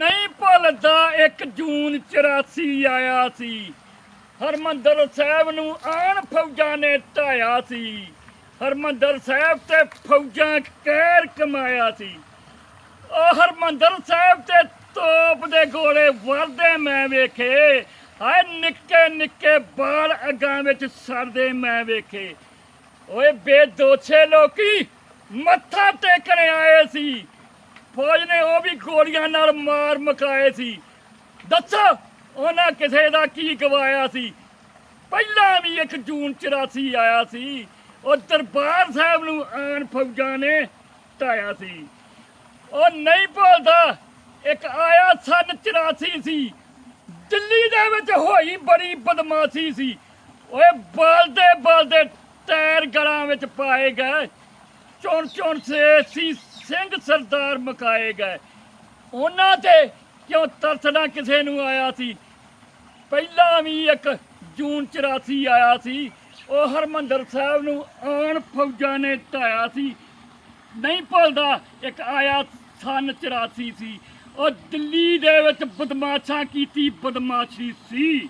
ਨਹੀਂ ਭੁੱਲਦਾ 1 ਜੂਨ 84 ਆਇਆ ਸੀ। ਹਰਮੰਦਰ ਸਾਹਿਬ ਨੂੰ ਆਣ ਫੌਜਾਂ ਨੇ ਢਾਇਆ ਸੀ। ਹਰਮੰਦਰ ਸਾਹਿਬ ਤੇ ਫੌਜਾਂ ਕਹਿਰ ਕਮਾਇਆ ਸੀ। ਉਹ ਹਰਮੰਦਰ ਸਾਹਿਬ ਤੇ ਤੋਪ ਦੇ ਗੋਲੇ ਵਰਦੇ ਮੈਂ ਵੇਖੇ। ਹਾਏ, ਨਿੱਕੇ ਨਿੱਕੇ ਬਾਲ ਅੱਗਾਂ ਵਿੱਚ ਸਰਦੇ ਮੈਂ ਵੇਖੇ। ਓਏ ਬੇਦੋਛੇ ਲੋਕੀ, ਮੱਥਾ ਟੇਕਣ ਆਏ ਸੀ। ਫੌਜ ਨੇ ਉਹ ਵੀ ਗੋਲੀਆਂ ਨਾਲ ਮਾਰ ਮਕਾਏ ਸੀ। ਦੱਸੋ, ਉਹਨਾਂ ਕਿਸੇ ਦਾ ਕੀ ਗਵਾਇਆ ਸੀ? ਪਹਿਲਾਂ ਵੀ 1 ਜੂਨ 84 ਆਇਆ ਸੀ। ਉਹ ਦਰਬਾਰ ਸਾਹਿਬ ਨੂੰ ਆਣ ਫੌਜਾਂ ਨੇ ਢਾਇਆ ਸੀ। ਉਹ ਨਹੀਂ ਭੁੱਲਦਾ, ਇੱਕ ਆਇਆ ਸਨ 84 ਸੀ। ਦਿੱਲੀ ਦੇ ਵਿੱਚ ਹੋਈ ਬੜੀ ਬਦਮਾਸ਼ੀ ਸੀ। ਓਏ ਬਲਦੇ ਬਲਦੇ ਟਾਇਰ ਗਲਾਂ ਵਿੱਚ ਪਾਏ ਗਏ। ਚੁਣ ਚੁਣ ਸੇ ਸੀ ਸਿੰਘ ਸਰਦਾਰ ਮਕਾਏ ਗਏ। ਉਹਨਾਂ ਤੇ ਕਿਉਂ ਤਰਸਣਾ ਕਿਸੇ ਨੂੰ ਆਇਆ ਸੀ? ਪਹਿਲਾਂ ਵੀ ਇੱਕ ਜੂਨ 84 ਆਇਆ ਸੀ। ਉਹ ਹਰਮੰਦਰ ਸਾਹਿਬ ਨੂੰ ਆਣ ਫੌਜਾਂ ਨੇ ਢਾਇਆ ਸੀ। ਨਹੀਂ ਭੁੱਲਦਾ ਇੱਕ ਆਇਆ ਸਨ 84 ਸੀ। ਉਹ ਦਿੱਲੀ ਦੇ ਵਿੱਚ ਬਦਮਾਸ਼ਾਂ ਕੀਤੀ ਬਦਮਾਸ਼ੀ ਸੀ।